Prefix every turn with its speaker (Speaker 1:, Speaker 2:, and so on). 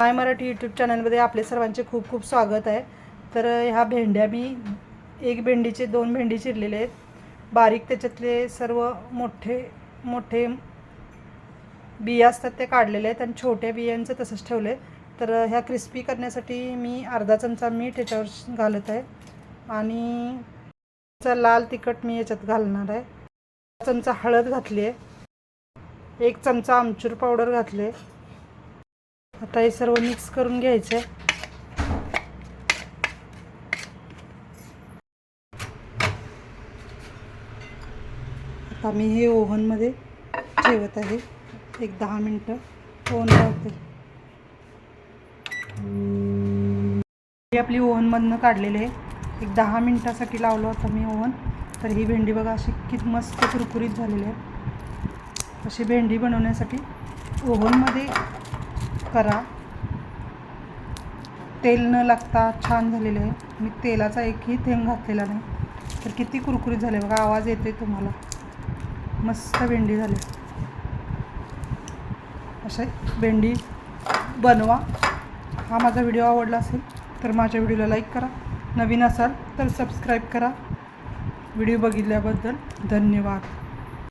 Speaker 1: माय Marathi YouTube चॅनलमध्ये आपले सर्वांचे खूप खूप स्वागत आहे. तर ह्या भेंड्या मी एक भेंडीचे दोन भेंडी चिरलेले आहेत. बारीक त्याच्यातले सर्व मोठे मोठे बिया असतात ते काढलेले आहेत आणि छोट्या बियांचं तसंच ठेवलं आहे तर ह्या क्रिस्पी करण्यासाठी मी अर्धा चमचा मीठ याच्यावर घालत आहे. आणि चा लाल तिखट मी याच्यात घालणार आहे. चमचा हळद घातली आहे एक चमचा आमचूर पावडर घातली आहे आता हे सर्व मिक्स करून घ्यायचं आहे. आता मी हे ओव्हनमध्ये ठेवत आहे. एक दहा मिनटं ओव्हन लावते. ही आपली ओव्हनमधनं काढलेली आहे. एक दहा मिनटासाठी लावलं होतं मी ओव्हन तर ही भेंडी बघा अशी किती मस्त कुरकुरीत झालेली आहे. अशी भेंडी बनवण्यासाठी ओव्हनमध्ये करा. तेल न लागता छान झालेले आहे. मी तेलाचा एकही थेंब घातलेला नाही. तर किती कुरकुरीत झाले बघा आवाज येतो आहे तुम्हाला. मस्त भेंडी झाली. असे भेंडी बनवा. हा माझा व्हिडिओ आवडला असेल तर माझ्या व्हिडिओला लाईक करा. नवीन असाल तर सबस्क्राईब करा. व्हिडिओ बघितल्याबद्दल धन्यवाद.